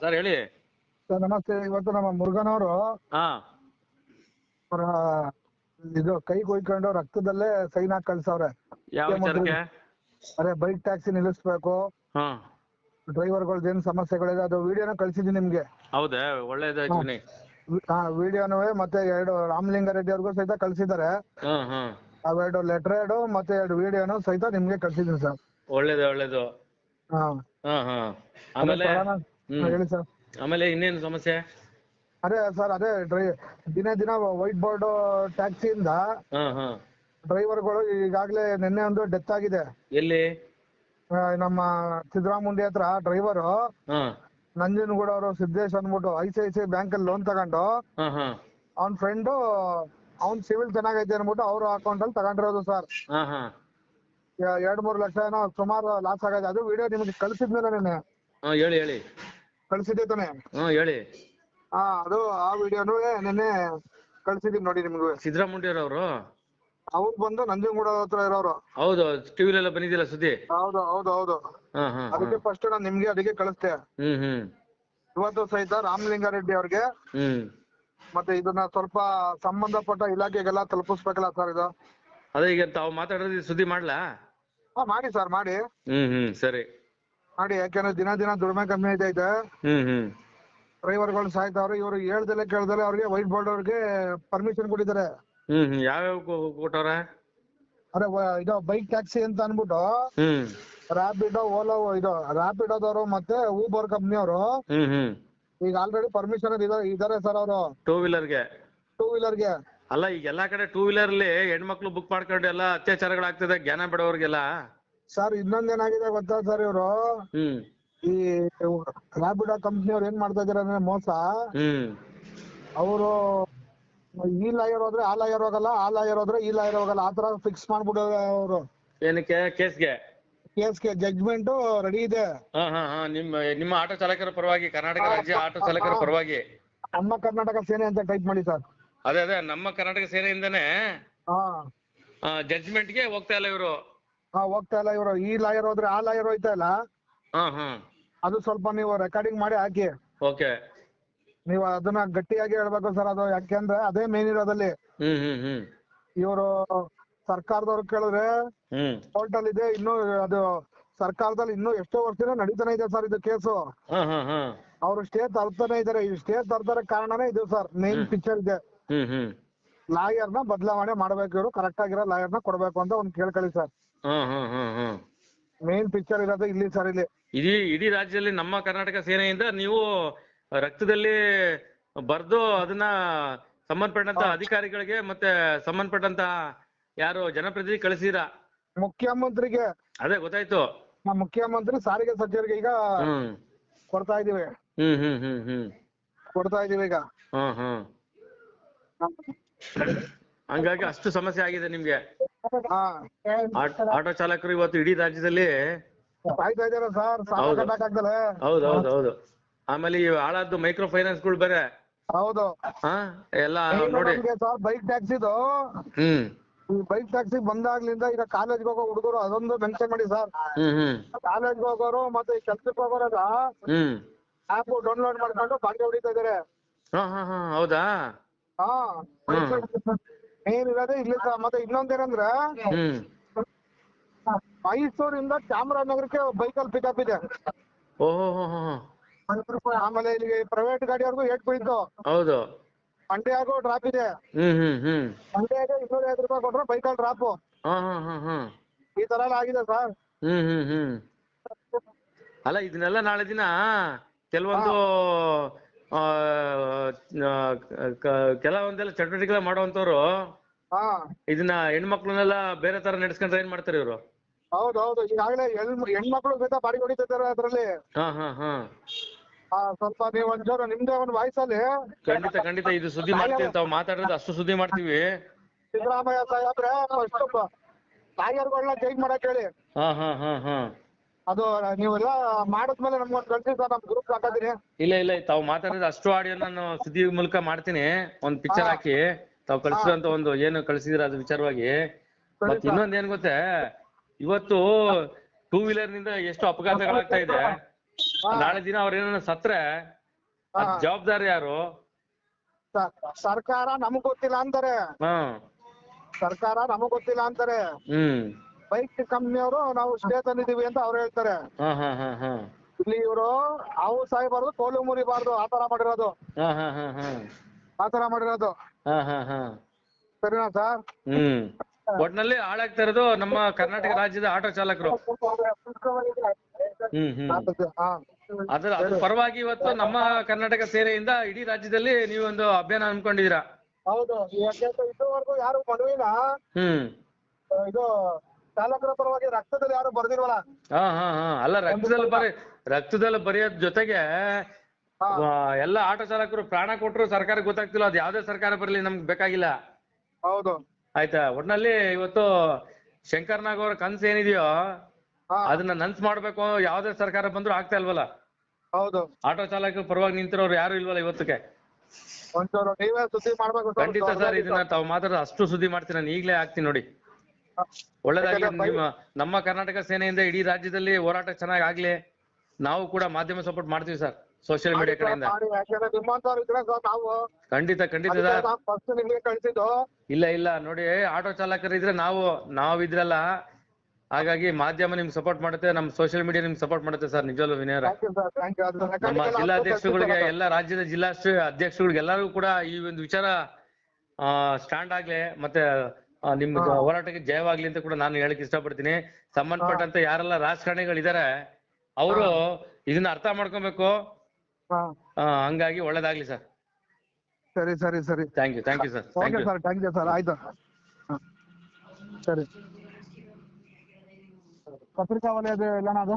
Sir ಹೇಳಿ. Sir ನಮಸ್ತೆ. ಇವತ್ತು ನಮ್ಮ ಮುರುಘನವರು ಹಾ. ಅವರ ಇದು ಕೈ ಕೊಯ್ಕೊಂಡು ರಕ್ತದಲ್ಲೇ ಸೈನ್ ಹಾಕಿ ಕಳ್ಸವ್ರೆ. ಯಾವ? ವಿಚಾರಕ್ಕೆ? ಅದೇ ಬೈಕ್ ಟ್ಯಾಕ್ಸಿ ನಿಲ್ಲಿಸ್ಬೇಕು. ಹಾ. ಡ್ರೈವರ್ಗಳ್ದು ಏನ್ ಸಮಸ್ಯೆಗಳಿದೆ ಅದು ವಿಡಿಯೋನ ಕಳ್ಸಿದೀನಿ ನಿಮ್ಗೆ. ಹೌದಾ? ಒಳ್ಳೇದಾಯ್ತು ಬನ್ನಿ ಹಾ. ವಿಡಿಯೋನು ಮತ್ತೆ ಎರಡು ರಾಮಲಿಂಗಾರೆಡ್ಡಿ ಅವ್ರಿಗೂ ಸಹಿತ ಕಳ್ಸಿದ್ದಾರೆ. ಅವೆರಡು ಲೆಟರ್ ಮತ್ತೆ ಎರಡು ವಿಡಿಯೋನು ಸಹಿತ ನಿಮ್ಗೆ ಕಳ್ಸಿದೀನಿ ಸರ್ ಒಳ್ಳೇದು ಒಳ್ಳೇದು. ಹಾ. ಹಾ ಹಾ. ಆಮೇಲೆ. ಹಾ, ಹೇಳಿ ಸರ್ ಆಮೇಲೆ ಇನ್ನೇನು ಸಮಸ್ಯೆ? ಅದೇ ಸರ್ ಅದೇ ಡ್ರೈ ದಿನ ದಿನ ವೈಟ್ ಬೋರ್ಡ್ ಟ್ಯಾಕ್ಸಿಯಿಂದ ಹಾ ಹಾ. ಡ್ರೈವರ್ಗಳು ಈಗಾಗಲೇ ನಿನ್ನೆ ಒಂದು ಡೆತ್ ಆಗಿದೆ. ಎಲ್ಲಿ? ಆ, ನಮ್ಮ ಸಿದ್ದರಾಮುಂಡಿ ಹತ್ರ ಡ್ರೈವರು ಹಾ. ನಂಜನಗೂಡ ಅವರು ಸಿದ್ದೇಶ್ ಅಂದ್ಬಿಟ್ಟು I C I C bank ಅಲ್ಲಿ ಲೋನ್ ತಗೊಂಡು ಹಾ ಹಾ. ಅವ್ನ ಫ್ರೆಂಡು ಅವ್ನ್ ಸಿವಿಲ್ ಚೆನ್ನಾಗೈತೆ ಅನ್ಬಿಟ್ಟು ಅವ್ರ ಅಕೌಂಟ್ ಅಲ್ಲಿ ತಗೊಂಡಿರೋದು ಸರ್ ಹಾ ಹಾ. ಎರಡ್ ಮೂರ್ ಲಕ್ಷ ಏನೋ ಸುಮಾರು ಲಾಸ್ ಆಗೈತೆ ಅದು ವಿಡಿಯೋ ನಿಮ್ಗೆ ಕಳ್ಸಿದ್ಮೇಲೆ ನಿನ್ನೆ. ಹಾ ಹೇಳಿ ಹೇಳಿ. ಕಳ್ಸಿದ್ದೆ ತಾನೆ? ಹಾ ಹೇಳಿ. ಹಾ ಅದು ಆ ವಿಡಿಯೋನು ನೆನ್ನೆ ಕಳ್ಸಿದೀನಿ ನೋಡಿ ನಿಮ್ಗೆ. ಅವರು ಅವ್ರು ಬಂದು ನಂಜನಗೂಡ ಹತ್ರ ಇರೋರು. ಹೌದು ಟಿವಿ ಟಿವಿಲೆಲ್ಲ ಬಂದಿದ್ದಿಲ್ಲ ಸುದ್ದಿ? ಹೌದು ಹೌದು ಹೌದು. ಹಾ ಹಾ ಹಾ. ಅದಕ್ಕೆ ಫಸ್ಟ್ ನಾನು ನಿಮ್ಗೆ ಅದಕ್ಕೆ ಕಳಿಸ್ತೆ ಹ್ಮ್ ಹ್ಮ್. ಇವತ್ತು ಸಹಿತ ರಾಮಲಿಂಗಾರೆಡ್ಡಿ ಅವ್ರಿಗೆ. ಹ್ಮ್. ಮತ್ತೆ ಇದನ್ನ ಸ್ವಲ್ಪ ಸಂಬಂಧಪಟ್ಟ ಇಲಾಖೆಗೆಲ್ಲ ತಲುಪಿಸ್ಬೇಕಲ್ಲ ಸರ್ ಇದು. ಅದೇ ಈಗ ತಾವು ಮಾತಾಡೋದು ಸುದ್ದಿ ಮಾಡ್ಲಾ? ಹಾ ಮಾಡಿ ಸರ್ ಮಾಡಿ. ಹ್ಮ್ ಹ್ಮ್ ಸರಿ. ಮಾಡಿ ಯಾಕಂದ್ರೆ ದಿನ ದಿನ ದುಡಿಮೆ ಕಮ್ಮಿ ಐತೈತೆ ಹ್ಮ್ ಹ್ಮ್. ಡ್ರೈವರ್ಗಳು ಸಾಯ್ತಾವ್ರೆ ಇವರು ಹೇಳ್ದಲೆ ಕೇಳ್ದಲೆ ಅವ್ರಿಗೆ ವೈಟ್ ಬೋರ್ಡ್ ಅವ್ರಿಗೆ ಪರ್ಮಿಷನ್ ಕೊಟ್ಟಿದ್ದಾರೆ. ಹ್ಮ್ ಹ್ಮ್. ಯಾವ್ಯಾವ ಕೊಟ್ಟವ್ರ ಅರೆ ವ- ಇದು ಬೈಕ್ ಟ್ಯಾಕ್ಸಿ ಅಂತ ಅನ್ಬಿಟ್ಟು ಹ್ಮ್. ರ್ಯಾಪಿಡೋ ಓಲೋ ಇದು ರಾಪಿಡೋದವರು ಮತ್ತೆ ಊಬರ್ ಕಂಪ್ನಿಯವರು ಹ್ಮ್ ಹ್ಮ್. ಈಗ ಆಲ್ರೆಡಿ ಪರ್ಮಿಷನ್ ಇದಾರೆ ಸರ್ ಅವರು. ಟೂ ವೀಲರ್ಗೆ ಟೂ ವೀಲರ್ಗೆ ಅಲ್ಲ ಈಗ ಎಲ್ಲಾ ಕಡೆ ಟೂ ವೀಲರ್ ಅಲ್ಲಿ ಹೆಣ್ಮಕ್ಳು ಬುಕ್ ಮಾಡ್ಕೊಂಡು ಎಲ್ಲ ಅತ್ಯಾಚಾರಗಳಾಗ್ತದೆ ಜ್ಞಾನ ಬಿಡೋರ್ಗೆಲ್ಲ ಸರ್ ಇನ್ನೊಂದೇನಾಗಿದೆ ಗೊತ್ತಾ ಸರ್ ಇವರು? ಹ್ಮ್. ಈ ಕಂಪನಿ ಕಂಪ್ನಿಯವ್ರು ಏನ್ ಮಾಡ್ತಾ ಇದಾರೆ ಅಂದ್ರೆ ಮೋಸ. ಹ್ಮ್. ಅವರು ಈ ಲಾಯರ್ ಹೋದ್ರೆ ಆ ಲಾಯರ್ ಹೋಗಲ್ಲ ಆ ಲಾಯರ್ ಹೋದ್ರೆ ಈ ಲಾಯರ್ ಹೋಗಲ್ಲ. ಆ ತರ ಫಿಕ್ಸ್ ಮಾಡ್ಬಿಟ್ಟು ಅವರು. ಏನಕ್ಕೆ? ಕೇಸ್ಗೆ? ಕೇಸ್ಗೆ ಜಡ್ಜ್ಮೆಂಟ್ ರೆಡಿ ಇದೆ. ಹಾ ಹಾ ಹಾ. ನಿಮ್ಮ ನಿಮ್ಮ ಆಟೋ ಚಾಲಕರ ಪರವಾಗಿ ಕರ್ನಾಟಕ ರಾಜ್ಯ ಆಟೋ ಚಾಲಕರ ಪರವಾಗಿ. ನಮ್ಮ ಕರ್ನಾಟಕ ಸೇನೆ ಅಂತ ಟೈಪ್ ಮಾಡಿ ಸರ್ ಅದೇ ಅದೇ. ನಮ್ಮ ಕರ್ನಾಟಕ ಸೇನೆಯಿಂದನೇ ಹಾ. ಜಡ್ಜ್ಮೆಂಟ್ಗೆ ಹೋಗ್ತಾ ಇಲ್ಲ ಇವರು. ಹಾ ಹೋಗ್ತಾ ಇಲ್ಲ ಇವರು. ಈ ಲಾಯರ್ ಹೋದ್ರೆ ಆ ಲಾಯರ್ ಹೋಯ್ತಾ ಇಲ್ಲ? ಹಾ ಹಾ. ಅದು ಸ್ವಲ್ಪ ನೀವು ರೆಕಾರ್ಡಿಂಗ್ ಮಾಡಿ ಹಾಕಿ. ಓಕೆ. ನೀವು ಅದನ್ನ ಗಟ್ಟಿಯಾಗಿ ಹೇಳ್ಬೇಕು ಸರ್ ಅದು. ಯಾಕೆಂದ್ರೆ ಅದೇ ಮೇನ್ ಇರೋದಲ್ಲಿ. ಹ್ಮ್ ಹ್ಮ್ ಹ್ಮ್. ಇವರು ಸರ್ಕಾರದವ್ರು ಕೇಳಿದ್ರೆ ಹ್ಮ್. ಕೋರ್ಟ್ ಅಲ್ಲಿ ಇದೆ ಇನ್ನು ಅದು ಸರ್ಕಾರದಲ್ಲಿ ಇನ್ನೂ ಎಷ್ಟೋ ವರ್ಷದಿಂದ ನಡೀತಾನೆ ಇದೆ ಸರ್ ಇದು ಕೇಸು. ಹಾ ಹಾ ಹಾ. ಅವ್ರು ಸ್ಟೇ ತರ್ತಾನೆ ಇದಾರೆ. ಈ ಸ್ಟೇ ತರ್ತಾರೆ ಕಾರಣನೇ ಇದು ಸರ್. ಮೇನ್ ಪಿಕ್ಚರ್ ಇದೆ. ಹ್ಮ್ ಹ್ಮ್. ಲಾಯರ್ನ ಬದಲಾವಣೆ ಮಾಡ್ಬೇಕು ಇವರು. ಕರೆಕ್ಟ್ ಆಗಿರೋ ಲಾಯರ್ನ ಕೊಡ್ಬೇಕು ಅಂತ ಒಂದ್ ಕೇಳ್ಕೊಳ್ಳಿ ಸರ್. ಹಾ ಹ್ಮ್ ಹ್ಮ್ ಹ್ಮ್ ಮೇನ್ ಪಿಕ್ಚರ್ ಇರೋದು ಇಲ್ಲಿ ಸರ್ ಇಲ್ಲಿ. ಇಡೀ ಇಡೀ ರಾಜ್ಯದಲ್ಲಿ ನಮ್ಮ ಕರ್ನಾಟಕ ಸೇನೆಯಿಂದ ನೀವು ರಕ್ತದಲ್ಲಿ ಬರ್ದು ಅದನ್ನ ಸಂಬಂಧಪಟ್ಟಂತ ಅಧಿಕಾರಿಗಳಿಗೆ ಮತ್ತೆ ಸಂಬಂಧಪಟ್ಟಂತ ಯಾರು ಜನಪ್ರತಿನಿಧಿ ಕಳಿಸಿರಾ? ಮುಖ್ಯಮಂತ್ರಿಗೆ. ಅದೇ ಗೊತ್ತಾಯ್ತು. ನಮ್ಮ ಮುಖ್ಯಮಂತ್ರಿ ಸಾರಿಗೆ ಸಚಿವರಿಗೆ ಈಗ ಹ್ಮ್. ಕೊಡ್ತಾ ಇದೀವಿ ಹ್ಮ್ ಹ್ಮ್ ಹ್ಮ್ ಹ್ಮ್. ಕೊಡ್ತಾ ಇದೀವಿ ಈಗ. ಹ್ಮ್ ಹಾ. ಹಂಗಾಗಿ ಅಷ್ಟು ಸಮಸ್ಯೆ ಆಗಿದೆ ನಿಮ್ಗೆ. ಆಟೋ ಚಾಲಕರು ಇವತ್ತು ಇಡೀ ರಾಜ್ಯದಲ್ಲಿ ಹೌದೌದು ಆಮೇಲೆ ಈ ಹಾಳಾದ್ದು ಮೈಕ್ರೋ ಫೈನಾನ್ಸ್ಗಳು ಬೇರೆ. ಹೌದು. ಹಾ ಎಲ್ಲ ನೋಡಿ. ಸರ್ ಬೈಕ್ ಟ್ಯಾಕ್ಸಿದು ಹ್ಮ್. ಈ ಬೈಕ್ ಟ್ಯಾಕ್ಸಿ ಬಂದಾಗ್ಲಿಂದ ಈಗ ಕಾಲೇಜ್ ಹೋಗೋ ಹುಡುಗರು ಅದೊಂದು ಮೆನ್ಷನ್ ಮಾಡಿ ಸರ್. ಕಾಲೇಜ್ ಕಾಲೇಜ್ಗೆ ಹೋಗೋರು ಮತ್ತೆ ಕೆಲ್ಸಕ್ಕೆ ಹೋಗೋರೆಲ್ಲ ಆಪ್ ಡೌನ್ಲೋಡ್ ಮಾಡ್ಕೊಂಡು ಬಾಂಡೆ ಹೊಡಿತಾ ಇದಾರೆ. ಹೌದಾ? ಹಾ ಇರೋದೇ ಇಲ್ಲಿ ಸರ್. ಮತ್ತೆ ಇನ್ನೊಂದೇನಂದ್ರೆ ಹ್ಮ್. ಮೈಸೂರಿಂದ ಚಾಮರಾಜನಗರಕ್ಕೆ ಬೈಕಲ್ಲಿ ಪಿಕಪ್ ಇದೆ. ಓಹೋ ಹೋ ಹೋ ಹೋ. ಆಮೇಲೆ ಇಲ್ಲಿ ಪ್ರೈವೇಟ್ ಗಾಡಿಯವ್ರಿಗೂ ಏಟ್ ಬೀಳ್ತು ಹೌದು. ಮಂಡ್ಯಾಗೂ ಡ್ರಾಪ್ ಇದೆ. ಹ್ಮ್ ಹ್ಮ್ ಹ್ಮ್. ಮಂಡ್ಯಾಗೆ ಇನ್ನೂರ ಐವತ್ತು ರೂಪಾಯಿ ಕೊಟ್ರೆ ಬೈಕಲ್ಲಿ ಡ್ರಾಪ್ ಹಾ ಹಾ ಹಾ ಹಾ. ಈ ತರ ಎಲ್ಲ ಆಗಿದೆ ಸರ್. ಹ್ಮ್ ಹ್ಮ್ ಹ್ಮ್. ಅಲ್ಲ ಇದನ್ನೆಲ್ಲ ನಾಳೆ ದಿನ ಕೆಲವೊಂದು ಕೆಲವೊಂದೆಲ್ಲ ಚಟುವಟಿಕೆಗಳ ಮಾಡುವಂತವ್ರು ಹಾ. ಇದನ್ನ ಹೆಣ್ಮಕ್ಳನ್ನೆಲ್ಲ ಬೇರೆ ತರ ನಡೆಸ್ಕೊಂಡ್ರೆ ಏನ್ ಮಾಡ್ತಾರೆ ಇವರು? ಹೌದು ಹೌದು ಈಗಾಗಲೇ ಹೆಣ್ ಹೆಣ್ಮಕ್ಳು ಸಹಿತ ಬಾಡಿ ಹೊಡಿತಿದ್ದಾರೆ ಅದ್ರಲ್ಲಿ. ಹಾ ಹಾ ಹಾ. ಸ್ವಲ್ಪ ನೀವು ಒಂಚೂರು ನಿಮ್ದೇ ಒಂದು ಖಂಡಿತ ಖಂಡಿತ ಇದು ಸುದ್ದಿ ಮಾಡ್ತೀವಿ ತಾವು ಮಾತಾಡೋದು ಅಷ್ಟು ಸುದ್ದಿ ಮಾಡ್ತೀವಿ. ಸಿದ್ದರಾಮಯ್ಯ ಸಾಹೇಬ್ರೆ ಅಷ್ಟು ತಾಯಿಯರ್ಗಳನ್ನ ಚೇಂಜ್ ಮಾಡಕ್ ಹೇಳಿ. ಹಾ ಹಾ ಹಾ ಹಾ. ಅದು ನೀವೆಲ್ಲ ಮಾಡಿದ್ಮೇಲೆ ನಮ್ಗೊಂದು ಕಳ್ಸಿ ಸರ್ ನಮ್ ಗ್ರೂಪ್ ಹಾಕಿದ್ರಿ. ಇಲ್ಲ ಇಲ್ಲ ತಾವು ಮಾತಾಡಿದ ಅಷ್ಟು ಆಡಿಯೋ ನಾನು ಸುದ್ದಿ ಮೂಲಕ ಮಾಡ್ತೀನಿ. ಒಂದ್ ಪಿಕ್ಚರ್ ಹಾಕಿ. ತಾವು ಕಳ್ಸಿದಂತ ಒಂದು ಏನು ಕಳ್ಸಿದಿರ ಅದ್ ವಿಚಾರವಾಗಿ. ಮತ್ ಇನ್ನೊಂದ್ ಏನ್ ಗೊತ್ತೇ? ಇವತ್ತು ಟೂ ವೀಲರ್ನಿಂದ ಎಷ್ಟು ಅಪಘಾತಗಳಾಗ್ತಾ ಇದೆ. ನಾಳೆ ದಿನ ಅವ್ರ ಏನಾರ ಸತ್ರೆ? ಜವಾಬ್ದಾರಿ ಯಾರು? ಸರ್ಕಾರ ನಮಗ್ ಗೊತ್ತಿಲ್ಲ ಅಂತಾರೆ. ಸರ್ಕಾರ ನಮಗ್ ಗೊತ್ತಿಲ್ಲ ಅಂತಾರೆ. ಹ್ಮ್. ಬೈಕ್ ಕಂಪ್ನಿಯವರು ನಾವು ಸ್ಟೇ ತಂದಿದೀವಿ ಅಂತ ಅವ್ರು ಹೇಳ್ತಾರೆ. ಹಾ ಹಾ ಹಾ ಹಾ. ಇಲ್ಲಿ ಇವರು ಅವು ಸಾಯ್ಬಾರ್ದು ಕೋಲು ಮುರಿಬಾರ್ದು ಆತರ ಮಾಡಿರೋದು. ಹಾ ಹಾ ಹಾ ಹಾ. ಆತರ ಮಾಡಿರೋದು. ಹಾ ಹಾ ಹಾ. ಸರಿನಾ ಸರ್? ಹ್ಮ್. ಒಟ್ನಲ್ಲಿ ಹಾಳಾಗ್ತಾ ಇರೋದು ನಮ್ಮ ಕರ್ನಾಟಕ ರಾಜ್ಯದ ಆಟೋ ಚಾಲಕರು. ಹ್ಮ್ ಹ್ಮ್. ಹಾ. ಅದ್ರ ಅದ್ರ ಪರವಾಗಿ ಇವತ್ತು ನಮ್ಮ ಕರ್ನಾಟಕ ಸೇರೆಯಿಂದ ಇಡೀ ರಾಜ್ಯದಲ್ಲಿ ನೀವೊಂದು ಅಭಿಯಾನ ಅನ್ಕೊಂಡಿದೀರಾ ಹೌದು ಯಾಕೆಂದ್ರೆ ಇದುವರೆಗೂ ಯಾರು ಮನವಿನ ಹ್ಮ್. ಇದು ಚಾಲಕರ ಪರವಾಗಿ ರಕ್ತದಲ್ಲಿ ಯಾರು ಬರ್ದಿಲ್ವಲ್ಲ? ಹಾ ಹಾ ಹಾ. ಅಲ್ಲ ರಕ್ತದಲ್ಲಿ ಬರೀ ರಕ್ತದಲ್ಲಿ ಬರೆಯೋದ್ ಜೊತೆಗೆ ಎಲ್ಲಾ ಎಲ್ಲ ಆಟೋ ಚಾಲಕರು ಪ್ರಾಣ ಕೊಟ್ಟರು ಸರ್ಕಾರ ಗೊತ್ತಾಗ್ತಿಲ್ಲ. ಅದು ಯಾವ್ದೇ ಸರ್ಕಾರ ಬರಲಿ ನಮ್ಗೆ ಬೇಕಾಗಿಲ್ಲ. ಹೌದು. ಆಯ್ತಾ? ಒಟ್ನಲ್ಲಿ ಇವತ್ತು ಶಂಕರ್ ನಾಗ್ ಅವ್ರ ಕನ್ಸ್ ಏನಿದೆಯೋ ಹಾ. ಅದನ್ನ ನನ್ಸ್ ಮಾಡ್ಬೇಕು ಯಾವ್ದೇ ಸರ್ಕಾರ ಬಂದ್ರು ಆಗ್ತಾ ಇಲ್ವಲ್ಲ? ಹೌದು. ಆಟೋ ಚಾಲಕರು ಪರವಾಗಿ ನಿಂತಿರೋರು ಯಾರು ಇಲ್ವಲ್ಲ ಇವತ್ತಕ್ಕೆ? ಒಂಚೂರು ನೀವೇ ಸುದ್ದಿ ಮಾಡ್ಬೇಕು ಸರ್. ಖಂಡಿತ ಸರ್ ಇದನ್ನ ತಾವು ಮಾತಾಡೋದು ಅಷ್ಟು ಸುದ್ದಿ ಮಾಡ್ತೀನಿ. ನಾನು ಈಗಲೇ ಆಗ್ತೀನಿ ನೋಡಿ. ಒಳ್ಳೇದಾಗ್ಲಿ ನಿಮ್ಮ ನಮ್ಮ ಕರ್ನಾಟಕ ಸೇನೆಯಿಂದ ಇಡೀ ರಾಜ್ಯದಲ್ಲಿ ಹೋರಾಟ ಚೆನ್ನಾಗಿ ಆಗ್ಲಿ ನಾವು ಕೂಡ ಮಾಧ್ಯಮ ಸಪೋರ್ಟ್ ಮಾಡ್ತೀವಿ ಸರ್ ಸೋಷಿಯಲ್ ಮೀಡಿಯಾ ಕಡೆಯಿಂದ. ಮಾಡಿ, ಯಾಕೆಂದ್ರೆ ನಿಮ್ಮಂತವ್ರು ಇದ್ರೆ ಸರ್ ನಾವು ಖಂಡಿತ ಖಂಡಿತ ಅದಕ್ಕೆ ಸರ್. ನಾವು ಫಸ್ಟ್ ನಿಮ್ಗೆ ಕಳ್ಸಿದ್ದು. ಇಲ್ಲ ಇಲ್ಲ ನೋಡಿ ಆಟೋ ಚಾಲಕರು ಇದ್ರೆ ನಾವು ನಾವಿದ್ರಲ್ಲ ಹಾಗಾಗಿ ಮಾಧ್ಯಮ ನಿಮ್ಗೆ ಸಪೋರ್ಟ್ ಮಾಡುತ್ತೆ ನಮ್ಮ ಸೋಷಿಯಲ್ ಮೀಡಿಯಾ ನಿಮ್ಗೆ ಸಪೋರ್ಟ್ ಮಾಡುತ್ತೆ ಸರ್ ನಿಜವಲ್ಲೂ ವಿನಯರ thank you sir thank you ಅದನ್ನ ನಮ್ಮ ಜಿಲ್ಲಾಧ್ಯಕ್ಷರುಗಳಿಗೆ ಎಲ್ಲ ರಾಜ್ಯದ ಜಿಲ್ಲಾ ಅಧ್ಯಕ್ಷರುಗಳಿಗೆ ಎಲ್ಲರಿಗೂ ಕೂಡ ಈ ಒಂದು ವಿಚಾರ ಸ್ಟ್ಯಾಂಡ್ ಆಗ್ಲಿ ಮತ್ತೆ ಆ, ನಿಮ್ಮ ಹಾ. ಹೋರಾಟಕ್ಕೆ ಜಯವಾಗ್ಲಿ ಅಂತ ಕೂಡ ನಾನು ಹೇಳಕ್ ಇಷ್ಟಪಡ್ತೀನಿ. ಸಂಬಂಧಪಟ್ಟಂತ ಯಾರೆಲ್ಲ ರಾಜಕಾರಣಿಗಳಿದ್ದಾರೆ ಅವರು ಇದನ್ನ ಅರ್ಥ ಮಾಡ್ಕೊಬೇಕು. ಹಾ. ಆ, ಹಂಗಾಗಿ ಒಳ್ಳೇದಾಗ್ಲಿ ಸರ್. ಸರಿ ಸರಿ ಸರಿ. Thank you thank you sir thank okay you sir thank you sir ಆಯ್ತು. ಹಾ. ಸರಿ. ಪತ್ರಿಕಾ ವಲಯದ ಎಲ್ಲಣ್ಣ ಅದು